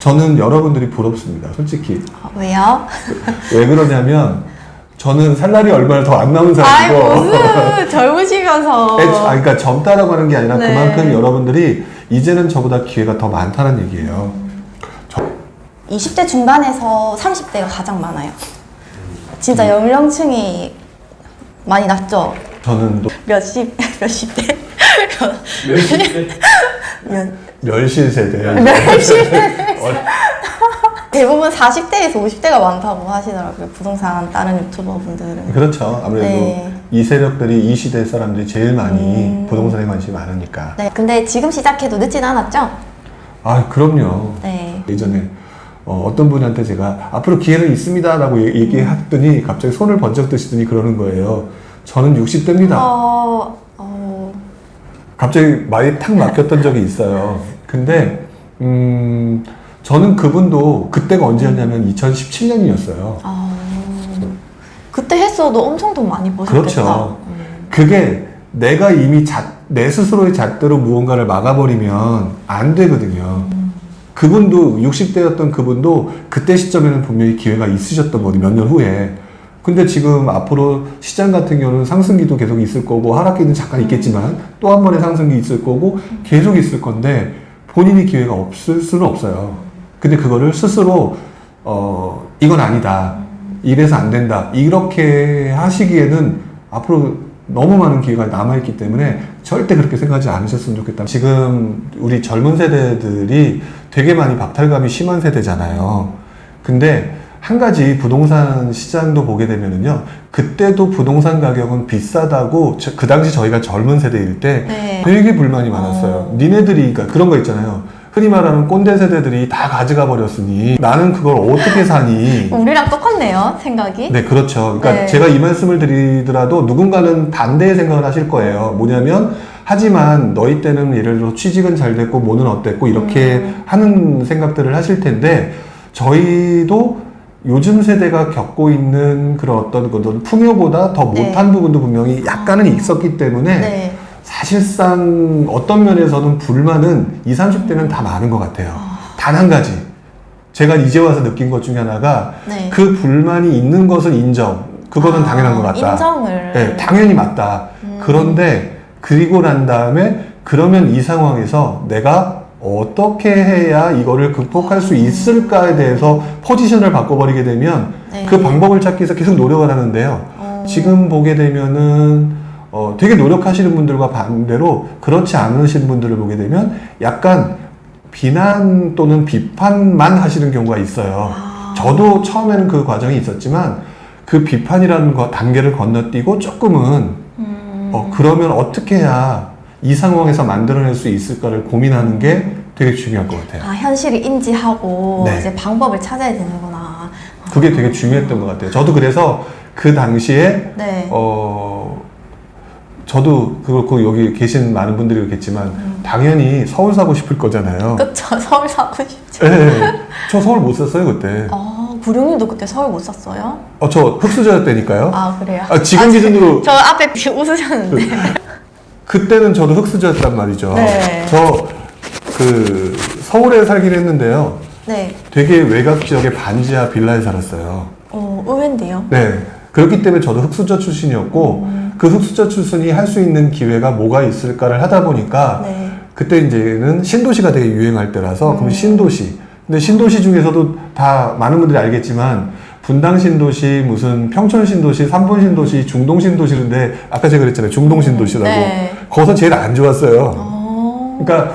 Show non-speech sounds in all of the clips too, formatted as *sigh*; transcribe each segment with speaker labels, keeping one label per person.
Speaker 1: 저는 여러분들이 부럽습니다. 솔직히.
Speaker 2: 아, 왜요? *laughs*
Speaker 1: 왜 그러냐면 저는 살날이 얼마나 더 안 나오는
Speaker 2: 아이
Speaker 1: 사람이고
Speaker 2: 무슨 젊으시면서
Speaker 1: 애- 아, 그러니까 젊다라고 하는 게 아니라
Speaker 2: 네.
Speaker 1: 그만큼 여러분들이 이제는 저보다 기회가 더 많다는 얘기예요.
Speaker 2: 20대 중반에서 30대가 가장 많아요. 진짜 연령층이 많이 낮죠?
Speaker 1: 저는 또
Speaker 2: 몇십, 몇십 대? 몇,
Speaker 1: 멸실 세대.
Speaker 2: 몇십 대? *laughs* 대부분 40대에서 50대가 많다고 하시더라고요. 부동산 다른 유튜버 분들은.
Speaker 1: 그렇죠. 아무래도
Speaker 2: 네.
Speaker 1: 이 세력들이 이 시대 사람들이 제일 많이
Speaker 2: 음.
Speaker 1: 부동산에 관심이 많으니까.
Speaker 2: 네, 근데 지금 시작해도 늦진 않았죠?
Speaker 1: 아, 그럼요.
Speaker 2: 네.
Speaker 1: 예전에 어, 떤 분한테 제가 앞으로 기회는 있습니다라고 얘- 얘기했더니 갑자기 손을 번쩍 드시더니 그러는 거예요. 저는 60대입니다.
Speaker 2: 어, 어,
Speaker 1: 갑자기 말이 탁 막혔던 적이 있어요. 근데 음, 저는 그분도 그때가 언제였냐면 2017년이었어요.
Speaker 2: 어, 그때 했어도 엄청 돈 많이 버셨겠다.
Speaker 1: 그렇죠.
Speaker 2: 음.
Speaker 1: 그게 내가 이미 잣- 내 스스로의 잣대로 무언가를 막아버리면 안 되거든요. 그분도 60대였던 그분도 그때 시점에는 분명히 기회가 있으셨던 거지 몇년 후에. 근데 지금 앞으로 시장 같은 경우는 상승기도 계속 있을 거고 하락기는 잠깐 있겠지만 또한 번의 상승기 있을 거고 계속 있을 건데 본인이 기회가 없을 수는 없어요. 근데 그거를 스스로 어 이건 아니다. 이래서 안 된다. 이렇게 하시기에는 앞으로 너무 많은 기회가 남아있기 때문에 절대 그렇게 생각하지 않으셨으면 좋겠다. 지금 우리 젊은 세대들이 되게 많이 박탈감이 심한 세대잖아요. 근데 한 가지 부동산 시장도 보게 되면은요, 그때도 부동산 가격은 비싸다고 저- 그 당시 저희가 젊은 세대일 때
Speaker 2: 네.
Speaker 1: 되게 불만이 많았어요.
Speaker 2: 어.
Speaker 1: 니네들이 그러니까 그런 거 있잖아요. 흔히 말하는 꼰대 세대들이 다 가져가 버렸으니 나는 그걸 어떻게 사니?
Speaker 2: 우리랑 똑같네요, 생각이.
Speaker 1: 네, 그렇죠. 그러니까
Speaker 2: 네.
Speaker 1: 제가 이 말씀을 드리더라도 누군가는 반대의 생각을 하실 거예요. 뭐냐면, 하지만 너희 때는 예를 들어 취직은 잘 됐고, 뭐는 어땠고, 이렇게
Speaker 2: 음.
Speaker 1: 하는 생각들을 하실 텐데, 저희도 요즘 세대가 겪고 있는 그런 어떤 그런 풍요보다 더
Speaker 2: 네.
Speaker 1: 못한 부분도 분명히 약간은 있었기 때문에,
Speaker 2: 네.
Speaker 1: 사실상 어떤 면에서는 불만은 20, 30대는 다 많은 것 같아요. 단 한 가지. 제가 이제 와서 느낀 것 중에 하나가
Speaker 2: 네.
Speaker 1: 그 불만이 있는 것은 인정. 그거는
Speaker 2: 아,
Speaker 1: 당연한 것 같다.
Speaker 2: 인정을.
Speaker 1: 네, 당연히 맞다.
Speaker 2: 음.
Speaker 1: 그런데 그리고 난 다음에 그러면 이 상황에서 내가 어떻게 해야 이거를 극복할 수 있을까에 대해서 포지션을 바꿔버리게 되면
Speaker 2: 네.
Speaker 1: 그 방법을 찾기 위해서 계속 노력을 하는데요.
Speaker 2: 어,
Speaker 1: 지금 보게 되면은 어, 되게 노력하시는 분들과 반대로 그렇지 않으신 분들을 보게 되면 약간 비난 또는 비판만 하시는 경우가 있어요.
Speaker 2: 아.
Speaker 1: 저도 처음에는 그 과정이 있었지만 그 비판이라는 거 단계를 건너뛰고 조금은
Speaker 2: 음,
Speaker 1: 어, 그러면 어떻게 해야 이 상황에서 만들어낼 수 있을까를 고민하는 게 되게 중요할 것 같아요.
Speaker 2: 아, 현실을 인지하고
Speaker 1: 네.
Speaker 2: 이제 방법을 찾아야 되는구나.
Speaker 1: 그게 되게 중요했던 것 같아요. 저도 그래서 그 당시에
Speaker 2: 네.
Speaker 1: 어, 저도 그렇고 여기 계신 많은 분들이 그렇겠지만 당연히 서울 사고 싶을 거잖아요.
Speaker 2: 그쵸, *laughs* 서울 사고 싶죠.
Speaker 1: 네, 저 서울 못 샀어요 그때.
Speaker 2: 아, 구룡님도 그때 서울 못 샀어요?
Speaker 1: 어, 저 흑수저였다니까요.
Speaker 2: 아, 그래요?
Speaker 1: 아, 지금 기준으로
Speaker 2: 저 앞에 웃으셨는데. *laughs*
Speaker 1: 그때는 저도 흑수저였단 말이죠.
Speaker 2: 네.
Speaker 1: 저 그 서울에 살긴 했는데요.
Speaker 2: 네.
Speaker 1: 되게 외곽 지역의 반지하 빌라에 살았어요.
Speaker 2: 어, 의외인데요.
Speaker 1: 네. 그렇기 때문에 저도 흑수저 출신이었고
Speaker 2: 음.
Speaker 1: 그 흑수저 출신이 할 수 있는 기회가 뭐가 있을까를 하다 보니까
Speaker 2: 네.
Speaker 1: 그때 이제는 신도시가 되게 유행할 때라서
Speaker 2: 음.
Speaker 1: 그럼 신도시. 근데 신도시 중에서도 다 많은 분들이 알겠지만 분당 신도시, 무슨 평촌 신도시, 삼본 신도시, 중동 신도시인데 아까 제가 그랬잖아요. 중동 신도시라고.
Speaker 2: 네.
Speaker 1: 거기서 제일 안 좋았어요.
Speaker 2: 어,
Speaker 1: 그러니까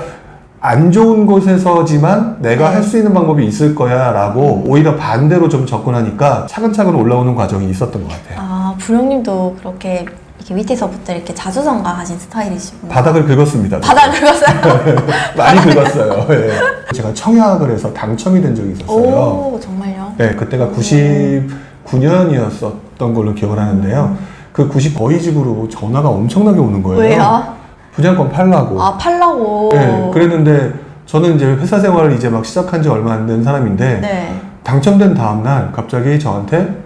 Speaker 1: 안 좋은 곳에서지만 내가
Speaker 2: 네.
Speaker 1: 할수 있는 방법이 있을 거야라고 오히려 반대로 좀 접근하니까 차근차근 올라오는 과정이 있었던 것 같아요.
Speaker 2: 아, 부룡님도 그렇게 이렇게 밑에서부터 이렇게 자주전가하신 스타일이시구나.
Speaker 1: 바닥을 긁었습니다.
Speaker 2: 바닥 긁었어요? *laughs*
Speaker 1: 많이 긁었어요. *laughs* 예. 제가 청약을 해서 당첨이 된 적이 있었어요.
Speaker 2: 오, 정말요?
Speaker 1: 네, 그때가 99년이었었던 걸로 기억을 하는데요. 그 90 거의 집으로 전화가 엄청나게 오는 거예요.
Speaker 2: 왜요?
Speaker 1: 분양권 팔라고.
Speaker 2: 아, 팔라고.
Speaker 1: 네, 그랬는데 저는 이제 회사 생활을 이제 막 시작한 지 얼마 안 된 사람인데
Speaker 2: 네.
Speaker 1: 당첨된 다음날 갑자기 저한테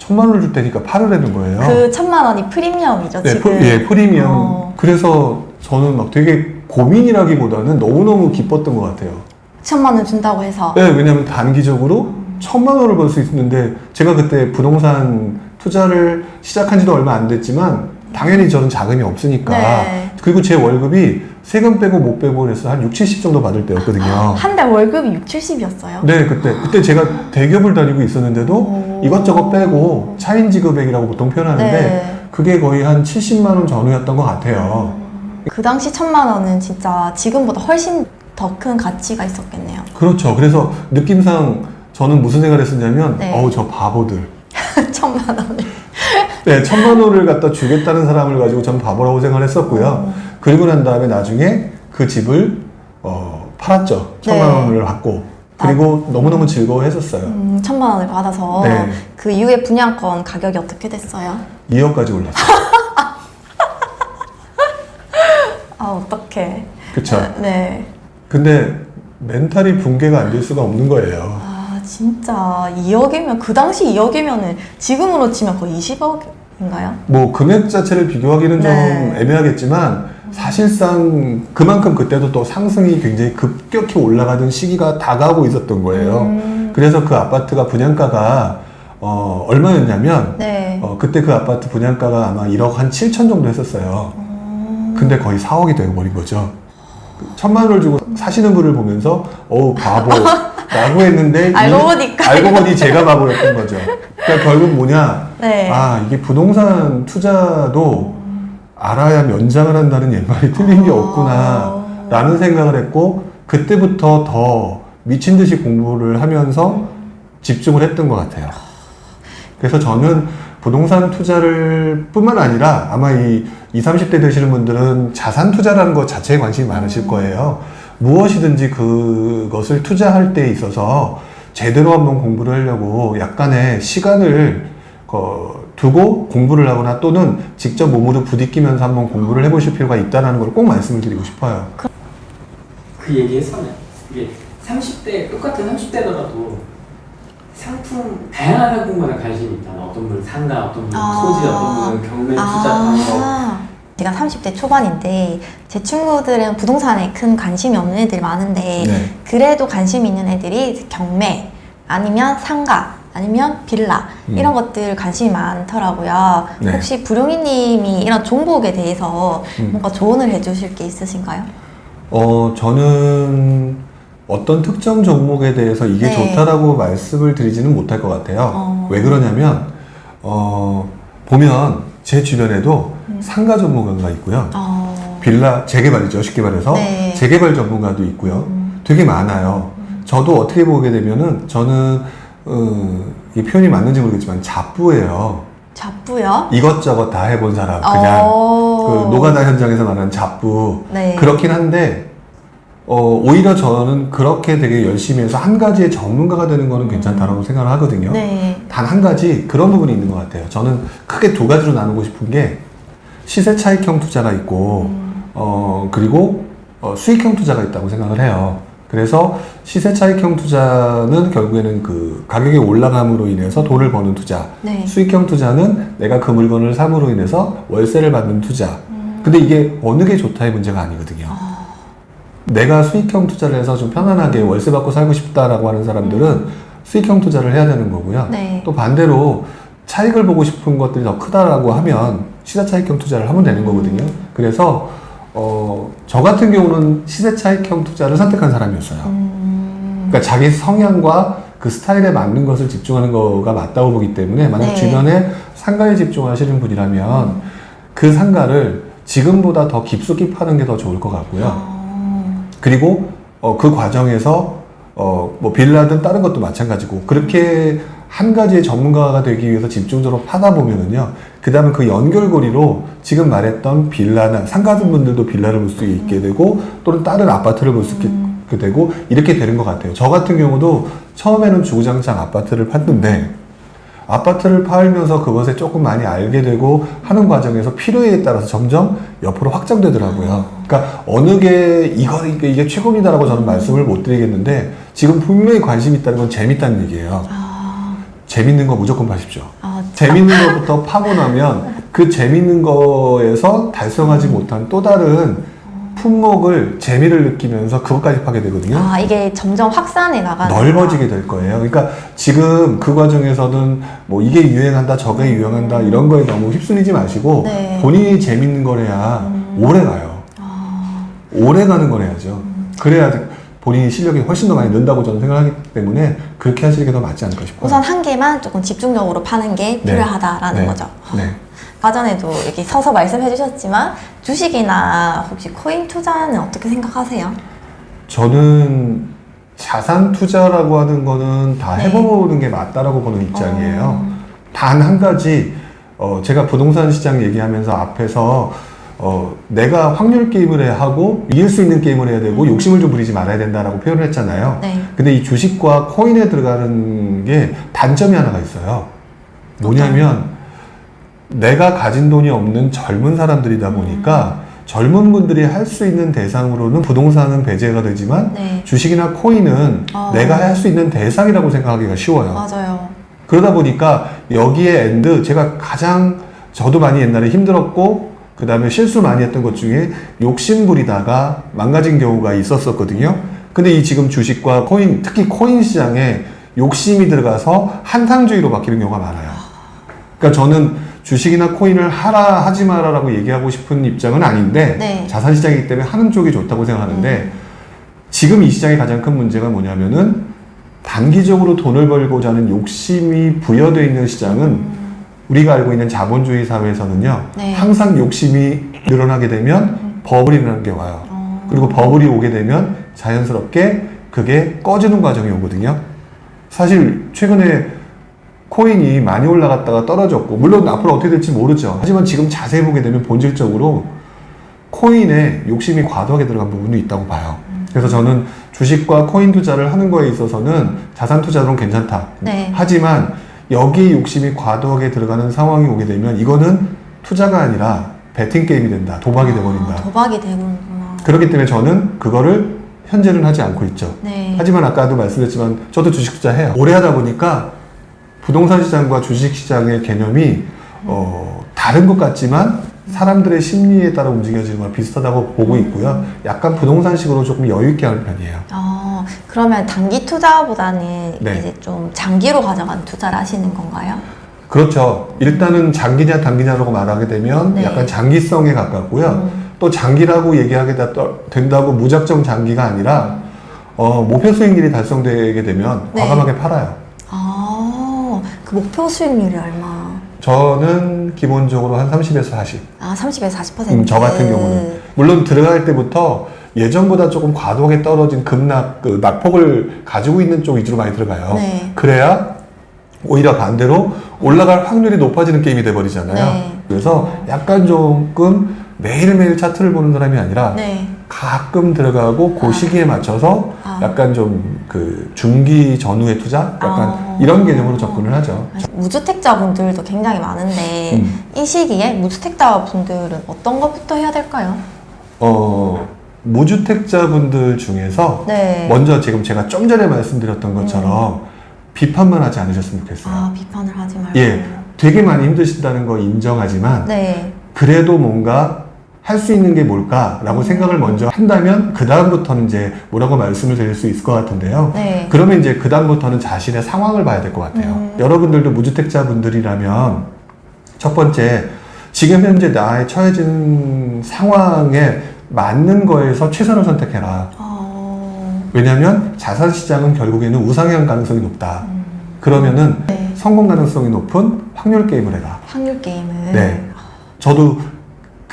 Speaker 1: 천만 원을 줄 테니까 팔으라는 거예요.
Speaker 2: 그 천만 원이 프리미엄이죠,
Speaker 1: 네,
Speaker 2: 지금.
Speaker 1: 프, 예, 프리미엄.
Speaker 2: 어.
Speaker 1: 그래서 저는 막 되게 고민이라기보다는 너무너무 기뻤던 것 같아요.
Speaker 2: 천만 원 준다고 해서.
Speaker 1: 네, 왜냐하면 단기적으로 천만 원을 벌 수 있는데 제가 그때 부동산 투자를 시작한 지도 얼마 안 됐지만 당연히 저는 자금이 없으니까
Speaker 2: 네.
Speaker 1: 그리고 제 월급이 세금 빼고 못 빼고 해서 한 6, 70 정도 받을 때였거든요.
Speaker 2: 한 달 월급이 6, 70이었어요.
Speaker 1: 네, 그때 그때 제가 대기업을 다니고 있었는데도
Speaker 2: 오.
Speaker 1: 이것저것 빼고 차인 지급액이라고 보통 표현하는데
Speaker 2: 네.
Speaker 1: 그게 거의 한 70만 원 전후였던 것 같아요.
Speaker 2: 그 당시 천만 원은 진짜 지금보다 훨씬 더 큰 가치가 있었겠네요.
Speaker 1: 그렇죠. 그래서 느낌상 저는 무슨 생각을 했었냐면
Speaker 2: 네.
Speaker 1: 어우 저 바보들 *laughs*
Speaker 2: 천만 원을.
Speaker 1: 네, 천만 원을 갖다 주겠다는 사람을 가지고 전 바보라고 생각을 했었고요. 그리고 난 다음에 나중에 그 집을 어, 팔았죠. 천만
Speaker 2: 네.
Speaker 1: 원을 받고. 그리고 너무너무 즐거워했었어요.
Speaker 2: 음, 천만 원을 받아서
Speaker 1: 네.
Speaker 2: 그 이후에 분양권 가격이 어떻게 됐어요?
Speaker 1: 2억까지 올랐어요. *laughs*
Speaker 2: 아 어떡해.
Speaker 1: 그쵸.
Speaker 2: 네.
Speaker 1: 근데 멘탈이 붕괴가 안 될 수가 없는 거예요.
Speaker 2: 아 진짜 2억이면 그 당시 2억이면은 지금으로 치면 거의 20억인가요?
Speaker 1: 뭐 금액 자체를 비교하기는 좀
Speaker 2: 네.
Speaker 1: 애매하겠지만 사실상 그만큼 그때도 또 상승이 굉장히 급격히 올라가던 시기가 다가오고 있었던 거예요.
Speaker 2: 음,
Speaker 1: 그래서 그 아파트가 분양가가 어, 얼마였냐면
Speaker 2: 네.
Speaker 1: 어, 그때 그 아파트 분양가가 아마 1억 한 7천 정도 했었어요.
Speaker 2: 음,
Speaker 1: 근데 거의 4억이 되어버린 거죠. 천만 원을 주고 사시는 분을 보면서 어우 바보 라고 했는데 *laughs*
Speaker 2: 알고
Speaker 1: 이-
Speaker 2: 보니까.
Speaker 1: 알고 보니 제가 바보였던 거죠. 그러니까 결국 뭐냐
Speaker 2: 네.
Speaker 1: 아 이게 부동산 투자도 알아야 면장을 한다는 옛말이 틀린 게
Speaker 2: 아.
Speaker 1: 없구나 라는 생각을 했고 그때부터 더 미친 듯이 공부를 하면서 집중을 했던 것 같아요. 그래서 저는 부동산 투자를 뿐만 아니라 아마 이 20, 30대 되시는 분들은 자산 투자라는 것 자체에 관심이 많으실 거예요. 무엇이든지 그것을 투자할 때 있어서 제대로 한번 공부를 하려고 약간의 시간을 어, 두고 공부를 하거나 또는 직접 몸으로 부딪히면서 한번 공부를 해보실 필요가 있다는 걸 꼭 말씀을 드리고 싶어요.
Speaker 3: 그 얘기했었네. 이게 30대 똑같은 30대더라도 상품 다양한 상품군에 관심이 있잖아. 어떤 분은 상가, 어떤 분은
Speaker 2: 아.
Speaker 3: 토지, 어떤 분은 경매 투자 방법.
Speaker 2: 아, 제가 30대 초반인데 제 친구들은 부동산에 큰 관심이 없는 애들이 많은데
Speaker 1: 네.
Speaker 2: 그래도 관심 있는 애들이 경매 아니면 상가 아니면 빌라
Speaker 1: 음.
Speaker 2: 이런 것들 관심이 많더라고요.
Speaker 1: 네.
Speaker 2: 혹시 부룡이님이 이런 종목에 대해서
Speaker 1: 음.
Speaker 2: 뭔가 조언을 해주실 게 있으신가요?
Speaker 1: 어, 저는 어떤 특정 종목에 대해서 이게
Speaker 2: 네.
Speaker 1: 좋다라고 말씀을 드리지는 못할 것 같아요.
Speaker 2: 어.
Speaker 1: 왜 그러냐면, 어, 보면 제 주변에도
Speaker 2: 음.
Speaker 1: 상가 전문가가 있고요.
Speaker 2: 어,
Speaker 1: 빌라 재개발이죠. 쉽게 말해서.
Speaker 2: 네.
Speaker 1: 재개발 전문가도 있고요.
Speaker 2: 음.
Speaker 1: 되게 많아요. 저도 어떻게 보게 되면은 저는, 어, 이 표현이 맞는지 모르겠지만 잡부예요.
Speaker 2: 잡부요?
Speaker 1: 이것저것 다 해본 사람. 그냥
Speaker 2: 어.
Speaker 1: 그 노가다 현장에서 말하는 잡부.
Speaker 2: 네.
Speaker 1: 그렇긴 한데 어, 오히려 저는 그렇게 되게 열심히 해서 한 가지의 전문가가 되는 거는 괜찮다라고 생각을 하거든요.
Speaker 2: 네.
Speaker 1: 단 한 가지 그런 부분이 있는 것 같아요. 저는 크게 두 가지로 나누고 싶은 게 시세 차익형 투자가 있고
Speaker 2: 음.
Speaker 1: 어, 그리고 어, 수익형 투자가 있다고 생각을 해요. 그래서 시세 차익형 투자는 결국에는 그 가격이 올라감으로 인해서 돈을 버는 투자.
Speaker 2: 네.
Speaker 1: 수익형 투자는 내가 그 물건을 삼으로 인해서 월세를 받는 투자.
Speaker 2: 음.
Speaker 1: 근데 이게 어느 게 좋다의 문제가 아니거든요. 내가 수익형 투자를 해서 좀 편안하게 월세 받고 살고 싶다라고 하는 사람들은 수익형 투자를 해야 되는 거고요.
Speaker 2: 네.
Speaker 1: 또 반대로 차익을 보고 싶은 것들이 더 크다라고 하면 시세 차익형 투자를 하면 되는 거거든요. 그래서 어, 저 같은 경우는 시세 차익형 투자를 선택한 사람이었어요.
Speaker 2: 음.
Speaker 1: 그러니까 자기 성향과 그 스타일에 맞는 것을 집중하는 거가 맞다고 보기 때문에 만약
Speaker 2: 네.
Speaker 1: 주변에 상가에 집중하시는 분이라면 그 상가를 지금보다 더 깊숙이 파는 게 더 좋을 것 같고요.
Speaker 2: 어.
Speaker 1: 그리고 어, 그 과정에서 어, 뭐 빌라든 다른 것도 마찬가지고 그렇게 한 가지의 전문가가 되기 위해서 집중적으로 파다 보면은요. 그 다음에 그 연결고리로 지금 말했던 빌라나 상가든 분들도 빌라를 볼 수 있게 되고 또는 다른 아파트를 볼 수 있게 되고 이렇게 되는 것 같아요. 저 같은 경우도 처음에는 주구장창 아파트를 팠는데 아파트를 팔면서 그것에 조금 많이 알게 되고 하는 과정에서 필요에 따라서 점점 옆으로 확장되더라고요. 그러니까 어느 게 이거 이게, 최고이다라고 저는 말씀을 못 드리겠는데 지금 분명히 관심 있다는 건 재밌다는 얘기예요.
Speaker 2: 아,
Speaker 1: 재밌는 거 무조건 파십시오.
Speaker 2: 아,
Speaker 1: 재밌는 것부터 파고 나면 그 재밌는 거에서 달성하지 못한 또 다른 품목을 재미를 느끼면서 그것까지 파게 되거든요.
Speaker 2: 아 이게 점점 확산해 나가는
Speaker 1: 넓어지게 될 거예요. 그러니까 지금 그 과정에서는 뭐 이게 유행한다, 저게 유행한다 이런 거에 너무 휩쓸리지 마시고
Speaker 2: 네.
Speaker 1: 본인이 재밌는 걸 해야 오래 가요.
Speaker 2: 아,
Speaker 1: 오래 가는 걸 해야죠. 그래야 본인이 실력이 훨씬 더 많이 는다고 저는 생각하기 때문에 그렇게 하시는 게 더 맞지 않을까 싶어요.
Speaker 2: 우선 한 개만 조금 집중적으로 파는 게
Speaker 1: 네.
Speaker 2: 필요하다라는
Speaker 1: 네.
Speaker 2: 거죠.
Speaker 1: 네. *laughs*
Speaker 2: 과전에도 이렇게 서서 말씀해 주셨지만 주식이나 혹시 코인 투자는 어떻게 생각하세요?
Speaker 1: 저는 자산 투자라고 하는 거는 다
Speaker 2: 네.
Speaker 1: 해보는 게 맞다라고 보는 입장이에요.
Speaker 2: 어.
Speaker 1: 단한 가지, 어, 제가 부동산 시장 얘기하면서 앞에서 어, 내가 확률 게임을 해야 하고 이길 수 있는 게임을 해야 되고 욕심을 좀 부리지 말아야 된다라고 표현을 했잖아요.
Speaker 2: 네.
Speaker 1: 근데 이 주식과 코인에 들어가는 게 단점이 하나가 있어요. 뭐냐면 내가 가진 돈이 없는 젊은 사람들이다 보니까 젊은 분들이 할 수 있는 대상으로는 부동산은 배제가 되지만
Speaker 2: 네.
Speaker 1: 주식이나 코인은
Speaker 2: 어.
Speaker 1: 내가 할 수 있는 대상이라고 생각하기가 쉬워요.
Speaker 2: 맞아요.
Speaker 1: 그러다 보니까 여기에 엔드 제가 가장 저도 많이 옛날에 힘들었고 그 다음에 실수 많이 했던 것 중에 욕심 부리다가 망가진 경우가 있었었거든요. 근데 이 지금 주식과 코인 특히 코인 시장에 욕심이 들어가서 한탕주의로 바뀌는 경우가 많아요. 그러니까 저는 주식이나 코인을 하라 하지 마라라고 얘기하고 싶은 입장은 아닌데
Speaker 2: 네.
Speaker 1: 자산 시장이기 때문에 하는 쪽이 좋다고 생각하는데 지금 이 시장의 가장 큰 문제가 뭐냐면은 단기적으로 돈을 벌고자 하는 욕심이 부여되어 있는 시장은 우리가 알고 있는 자본주의 사회에서는요
Speaker 2: 네.
Speaker 1: 항상 욕심이 늘어나게 되면 버블이라는 게 와요
Speaker 2: 어.
Speaker 1: 그리고 버블이 오게 되면 자연스럽게 그게 꺼지는 과정이 오거든요 사실 최근에 코인이 많이 올라갔다가 떨어졌고 물론 앞으로 어떻게 될지 모르죠 하지만 지금 자세히 보게 되면 본질적으로 코인에 욕심이 과도하게 들어간 부분도 있다고 봐요. 그래서 저는 주식과 코인 투자를 하는 거에 있어서는 자산 투자로는 괜찮다.
Speaker 2: 네.
Speaker 1: 하지만 여기에 욕심이 과도하게 들어가는 상황이 오게 되면 이거는 투자가 아니라 베팅 게임이 된다. 도박이 돼버린다.
Speaker 2: 아, 도박이 되는구나.
Speaker 1: 그렇기 때문에 저는 그거를 현재는 하지 않고 있죠.
Speaker 2: 네.
Speaker 1: 하지만 아까도 말씀드렸지만 저도 주식 투자 해요. 오래 하다 보니까 부동산 시장과 주식 시장의 개념이 어, 다른 것 같지만 사람들의 심리에 따라 움직여지는 거랑 비슷하다고 보고 있고요. 약간 부동산식으로 조금 여유 있게 하는 편이에요.
Speaker 2: 어, 그러면 단기 투자보다는
Speaker 1: 네.
Speaker 2: 이제 좀 장기로 가져가는 투자를 하시는 건가요?
Speaker 1: 그렇죠. 일단은 장기냐 단기냐라고 말하게 되면
Speaker 2: 네.
Speaker 1: 약간 장기성에 가깝고요.
Speaker 2: 음.
Speaker 1: 또 장기라고 얘기하게 다- 된다고 무작정 장기가 아니라 어, 목표 수익률이 달성되게 되면
Speaker 2: 네.
Speaker 1: 과감하게 팔아요.
Speaker 2: 아, 그 목표 수익률이 얼마?
Speaker 1: 저는 기본적으로 한 30에서 40.
Speaker 2: 아, 30에서 40%.
Speaker 1: 음, 저 같은 경우는 물론 들어갈 때부터 예전보다 조금 과도하게 떨어진 급락 그 낙폭을 가지고 있는 쪽 위주로 많이 들어가요.
Speaker 2: 네.
Speaker 1: 그래야 오히려 반대로 올라갈 확률이 높아지는 게임이 돼 버리잖아요.
Speaker 2: 네.
Speaker 1: 그래서 약간 조금 매일매일 차트를 보는 사람이 아니라
Speaker 2: 네.
Speaker 1: 가끔 들어가고 그
Speaker 2: 아.
Speaker 1: 시기에 맞춰서
Speaker 2: 아.
Speaker 1: 약간 좀 그 중기 전후의 투자 약간
Speaker 2: 아.
Speaker 1: 이런 개념으로 접근을 하죠.
Speaker 2: 무주택자 분들도 굉장히 많은데
Speaker 1: 음.
Speaker 2: 이 시기에 무주택자 분들은 어떤 것부터 해야 될까요?
Speaker 1: 어 무주택자분들 중에서
Speaker 2: 네.
Speaker 1: 먼저 지금 제가 좀 전에 말씀드렸던 것처럼 비판만 하지 않으셨으면 좋겠어요.
Speaker 2: 아, 비판을 하지 말고.
Speaker 1: 예, 되게 많이 힘드신다는 거 인정하지만
Speaker 2: 네.
Speaker 1: 그래도 뭔가 할 수 있는 게 뭘까라고 생각을 먼저 한다면 그 다음부터는 이제 뭐라고 말씀을 드릴 수 있을 것 같은데요.
Speaker 2: 네.
Speaker 1: 그러면 이제 그 다음부터는 자신의 상황을 봐야 될 것 같아요.
Speaker 2: 음.
Speaker 1: 여러분들도 무주택자 분들이라면 첫 번째 지금 현재 나의 처해진 상황에 맞는 거에서 최선을 선택해라.
Speaker 2: 어,
Speaker 1: 왜냐하면 자산 시장은 결국에는 우상향 가능성이 높다. 그러면은
Speaker 2: 네.
Speaker 1: 성공 가능성이 높은 확률 게임을 해라.
Speaker 2: 확률 게임을.
Speaker 1: 네. 저도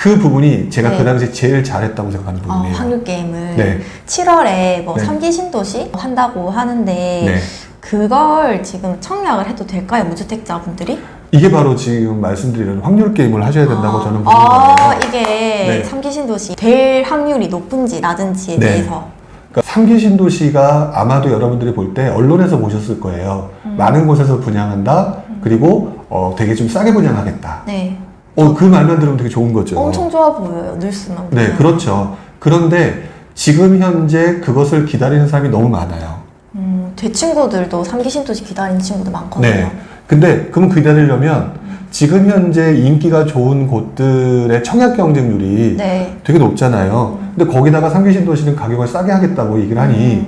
Speaker 1: 그 부분이 제가
Speaker 2: 네.
Speaker 1: 그 당시에 제일 잘했다고 생각하는
Speaker 2: 어,
Speaker 1: 부분이에요.
Speaker 2: 확률 게임을.
Speaker 1: 네.
Speaker 2: 7월에 뭐
Speaker 1: 네.
Speaker 2: 3기 신도시 한다고 하는데
Speaker 1: 네.
Speaker 2: 그걸 지금 청약을 해도 될까요? 무주택자 분들이?
Speaker 1: 이게 바로 지금 말씀드리는 확률 게임을 하셔야 된다고 저는 보는
Speaker 2: 아,
Speaker 1: 거예요.
Speaker 2: 이게
Speaker 1: 네.
Speaker 2: 삼 3기 신도시 될 확률이 높은지 낮은지에
Speaker 1: 네.
Speaker 2: 대해서.
Speaker 1: 그러니까 3기 신도시가 아마도 여러분들이 볼 때 언론에서 보셨을 거예요.
Speaker 2: 음.
Speaker 1: 많은 곳에서 분양한다. 그리고 어, 되게 좀 싸게 분양하겠다.
Speaker 2: 네.
Speaker 1: 어, 그 말만 들으면 되게 좋은 거죠.
Speaker 2: 엄청 좋아 보여요. 뉴스만.
Speaker 1: 네,
Speaker 2: 보면.
Speaker 1: 그렇죠. 그런데 지금 현재 그것을 기다리는 사람이 너무 많아요.
Speaker 2: 음, 제 친구들도 3기 신도시 기다리는 친구도 많거든요.
Speaker 1: 네. 근데 그럼 기다리려면 지금 현재 인기가 좋은 곳들의 청약 경쟁률이
Speaker 2: 네.
Speaker 1: 되게 높잖아요. 근데 거기다가 상계 신도시는 가격을 싸게 하겠다고 얘기를 하니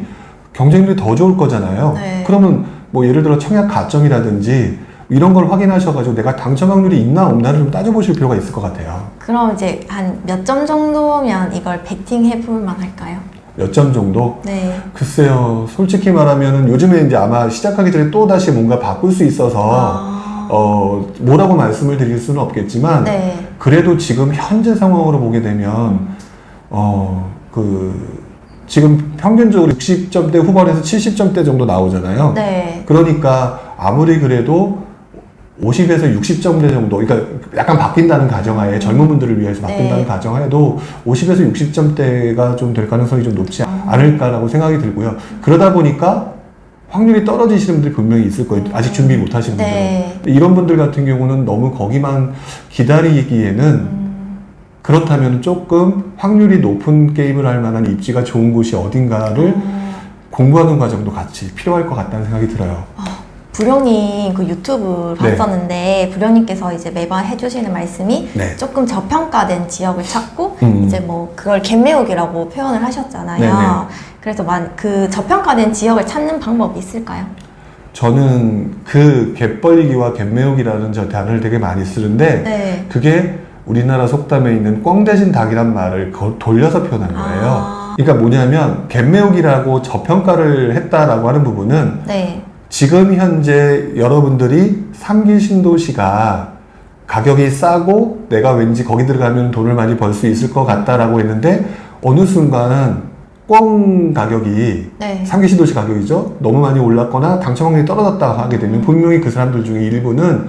Speaker 1: 경쟁률이 더 좋을 거잖아요.
Speaker 2: 네.
Speaker 1: 그러면 뭐 예를 들어 청약 가점이라든지 이런 걸 확인하셔가지고 내가 당첨 확률이 있나 없나를 좀 따져보실 필요가 있을 것 같아요.
Speaker 2: 그럼 이제 한 몇 점 정도면 이걸 베팅 해 볼 만할까요?
Speaker 1: 몇 점 정도?
Speaker 2: 네.
Speaker 1: 글쎄요, 솔직히 말하면은 요즘에 이제 아마 시작하기 전에 또 다시 뭔가 바꿀 수 있어서
Speaker 2: 아.
Speaker 1: 어 뭐라고 말씀을 드릴 수는 없겠지만
Speaker 2: 네.
Speaker 1: 그래도 지금 현재 상황으로 보게 되면 어 그 지금 평균적으로 60점대 후반에서 70점대 정도 나오잖아요.
Speaker 2: 네.
Speaker 1: 그러니까 아무리 그래도 50에서 60점대 정도, 그러니까 약간 바뀐다는 가정하에 젊은 분들을 위해서 바뀐다는
Speaker 2: 네.
Speaker 1: 가정하에도 50에서 60점대가 좀 될 가능성이 좀 높지 않을까라고 생각이 들고요. 그러다 보니까 확률이 떨어지시는 분들이 분명히 있을 거예요. 아직 준비 못 하시는 분들.
Speaker 2: 네.
Speaker 1: 이런 분들 같은 경우는 너무 거기만 기다리기에는
Speaker 2: 음.
Speaker 1: 그렇다면 조금 확률이 높은 게임을 할 만한 입지가 좋은 곳이 어딘가를
Speaker 2: 음.
Speaker 1: 공부하는 과정도 같이 필요할 것 같다는 생각이 들어요.
Speaker 2: 부령님 그 유튜브
Speaker 1: 네.
Speaker 2: 봤었는데 부령님께서 이제 매번 해주시는 말씀이
Speaker 1: 네.
Speaker 2: 조금 저평가된 지역을 찾고
Speaker 1: 음.
Speaker 2: 이제 뭐 그걸 갯매우기라고 표현을 하셨잖아요.
Speaker 1: 네네.
Speaker 2: 그래서 만, 그 저평가된 지역을 찾는 방법이 있을까요?
Speaker 1: 저는 그 갯벌리기와 갯매우기라는 저 단어를 되게 많이 쓰는데
Speaker 2: 네.
Speaker 1: 그게 우리나라 속담에 있는 꽝 대신 닭이란 말을 거- 돌려서 표현한 거예요.
Speaker 2: 아.
Speaker 1: 그러니까 뭐냐면 갯매우기라고 저평가를 했다라고 하는 부분은
Speaker 2: 네.
Speaker 1: 지금 현재 여러분들이 삼기 신도시가 가격이 싸고 내가 왠지 거기 들어가면 돈을 많이 벌 수 있을 것 같다라고 했는데 어느 순간 꽝 가격이
Speaker 2: 네.
Speaker 1: 삼기 신도시 가격이죠 너무 많이 올랐거나 당첨 확률이 떨어졌다 하게 되면 분명히 그 사람들 중에 일부는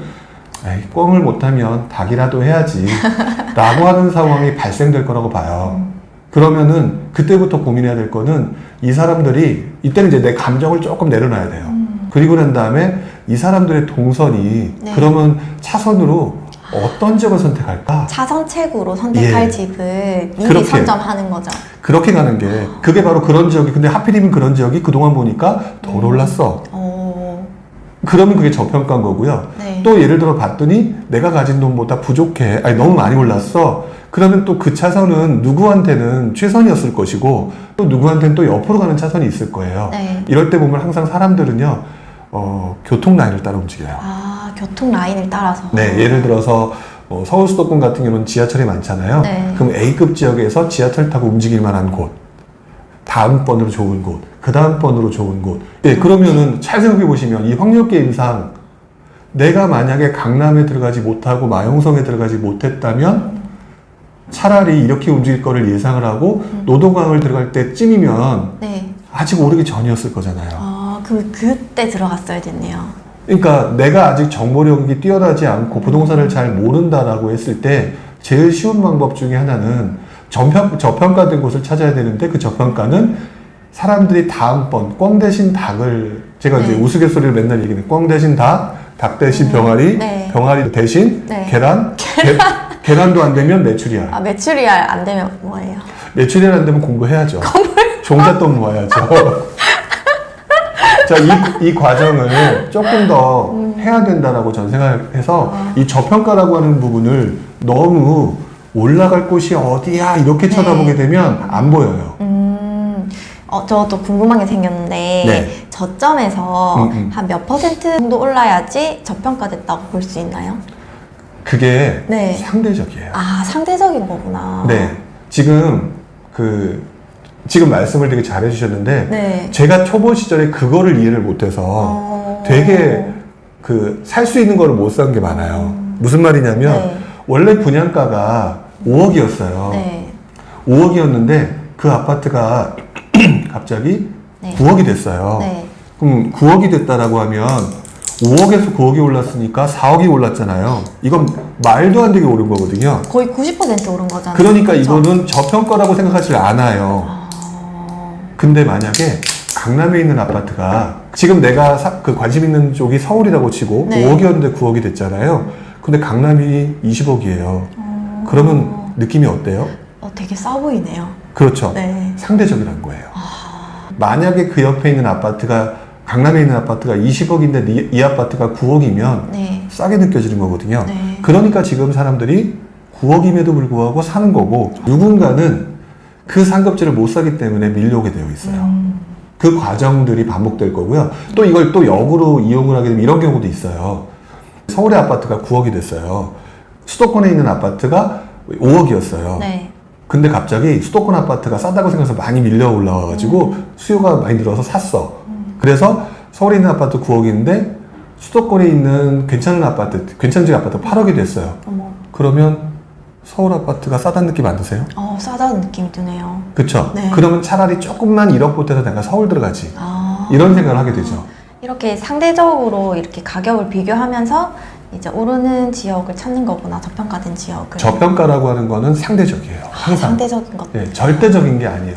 Speaker 1: 에이, 꽝을 못하면 닭이라도 해야지 *laughs* 라고 하는 상황이 발생될 거라고 봐요 그러면은 그때부터 고민해야 될 거는 이 사람들이 이때는 이제 내 감정을 조금 내려놔야 돼요. 그리고 난 다음에 이 사람들의 동선이
Speaker 2: 네.
Speaker 1: 그러면 차선으로 어떤 지역을 선택할까?
Speaker 2: 차선책으로 선택할
Speaker 1: 예.
Speaker 2: 집을 미리
Speaker 1: 그렇게.
Speaker 2: 선점하는 거죠.
Speaker 1: 그렇게 가는 게 그게 바로 그런 지역이 근데 하필이면 그런 지역이 그동안 보니까 덜 올랐어.
Speaker 2: 오.
Speaker 1: 그러면 그게 저평가인 거고요.
Speaker 2: 네.
Speaker 1: 또 예를 들어 봤더니 내가 가진 돈보다 부족해. 아니 너무 많이 올랐어. 그러면 또 그 차선은 누구한테는 최선이었을 것이고 또 누구한테는 또 옆으로 가는 차선이 있을 거예요.
Speaker 2: 네.
Speaker 1: 이럴 때 보면 항상 사람들은요, 어, 교통 라인을 따라 움직여요.
Speaker 2: 아, 교통 라인을 따라서.
Speaker 1: 네, 예를 들어서 어, 서울 수도권 같은 경우는 지하철이 많잖아요.
Speaker 2: 네.
Speaker 1: 그럼 A급 지역에서 지하철 타고 움직일 만한 곳, 다음 번으로 좋은 곳, 그 다음 번으로 좋은 곳. 예, 그러면은 잘 생각해 보시면 이 확률 게임상 내가 만약에 강남에 들어가지 못하고 마용성에 들어가지 못했다면 차라리 이렇게 움직일 거를 예상을 하고 노동강을 들어갈 때쯤이면
Speaker 2: 네.
Speaker 1: 아직 오르기 전이었을 거잖아요.
Speaker 2: 아, 그 그때 들어갔어야 됐네요.
Speaker 1: 그러니까 내가 아직 정보력이 뛰어나지 않고 부동산을 잘 모른다라고 했을 때 제일 쉬운 방법 중에 하나는 저평, 저평가된 곳을 찾아야 되는데 그 저평가는 사람들이 다음번 꽝 대신 닭을 제가 이제
Speaker 2: 네.
Speaker 1: 우스갯소리를 맨날 얘기해요. 꽝 대신 닭, 닭 대신 병아리,
Speaker 2: 네.
Speaker 1: 병아리 대신
Speaker 2: 네.
Speaker 1: 계란, 계, 계란도 안 되면 메추리알.
Speaker 2: 아, 매출이알 안 되면 뭐예요?
Speaker 1: 메추리알 안 되면 공부해야죠. 종잣돈 모아야죠. *laughs* 자, 이, 이 과정을 조금 더 해야 된다라고 전 생각해서 이 저평가라고 하는 부분을 너무 올라갈 곳이 어디야 이렇게
Speaker 2: 네.
Speaker 1: 쳐다보게 되면 안 보여요.
Speaker 2: 음, 어, 저또 궁금한 게 생겼는데,
Speaker 1: 네.
Speaker 2: 저점에서
Speaker 1: 음, 음.
Speaker 2: 한 몇 퍼센트 정도 올라야지 저평가됐다고 볼 수 있나요?
Speaker 1: 그게
Speaker 2: 네.
Speaker 1: 상대적이에요.
Speaker 2: 아, 상대적인 거구나.
Speaker 1: 네. 지금 그 지금 말씀을 되게 잘 해주셨는데
Speaker 2: 네.
Speaker 1: 제가 초보 시절에 그거를 이해를 못해서
Speaker 2: 어.
Speaker 1: 되게 그 살 수 있는 거를 못 산 게 많아요. 무슨 말이냐면
Speaker 2: 네.
Speaker 1: 원래 분양가가 5억이었어요.
Speaker 2: 네.
Speaker 1: 5억이었는데 그 아파트가 *clears throat* 갑자기
Speaker 2: 네.
Speaker 1: 9억이 됐어요.
Speaker 2: 네.
Speaker 1: 그럼 9억이 됐다라고 하면 5억에서 9억이 올랐으니까 4억이 올랐잖아요. 이건 말도 안 되게 오른 거거든요.
Speaker 2: 거의 90% 오른 거잖아요.
Speaker 1: 그러니까
Speaker 2: 그쵸?
Speaker 1: 이거는 저평가라고 생각하지 않아요.
Speaker 2: 어,
Speaker 1: 근데 만약에 강남에 있는 아파트가 지금 내가 사- 그 관심 있는 쪽이 서울이라고 치고
Speaker 2: 네.
Speaker 1: 5억이었는데 9억이 됐잖아요. 근데 강남이 20억이에요. 그러면 느낌이 어때요?
Speaker 2: 어, 되게 싸 보이네요.
Speaker 1: 그렇죠.
Speaker 2: 네.
Speaker 1: 상대적이란 거예요. 만약에 그 옆에 있는 아파트가 강남에 있는 아파트가 20억인데 이, 이 아파트가 9억이면
Speaker 2: 네.
Speaker 1: 싸게 느껴지는 거거든요.
Speaker 2: 네.
Speaker 1: 그러니까 지금 사람들이 9억임에도 불구하고 사는 거고 누군가는 그 상급지를 못 사기 때문에 밀려오게 되어 있어요.
Speaker 2: 음.
Speaker 1: 그 과정들이 반복될 거고요. 또 이걸 또 역으로 이용을 하게 되면 이런 경우도 있어요. 서울의 아파트가 9억이 됐어요. 수도권에 있는 아파트가 5억이었어요.
Speaker 2: 네.
Speaker 1: 근데 갑자기 수도권 아파트가 싸다고 생각해서 많이 밀려 올라와가지고 수요가 많이 늘어서 샀어. 그래서 서울에 있는 아파트 9억인데 수도권에 있는 괜찮은 아파트, 괜찮은 집 아파트 8억이 됐어요.
Speaker 2: 어머.
Speaker 1: 그러면 서울 아파트가 싸다는 느낌 안 드세요?
Speaker 2: 어, 싸다는 느낌이 드네요.
Speaker 1: 그쵸?
Speaker 2: 네.
Speaker 1: 그러면 차라리 조금만 1억 보태서 내가 서울 들어가지.
Speaker 2: 아.
Speaker 1: 이런 생각을 하게 되죠.
Speaker 2: 이렇게 상대적으로 이렇게 가격을 비교하면서 이제 오르는 지역을 찾는 거구나. 저평가된 지역을.
Speaker 1: 저평가라고 하는 거는 상대적이에요.
Speaker 2: 아,
Speaker 1: 항상.
Speaker 2: 상대적인 것.
Speaker 1: 예, 절대적인 게 아니에요.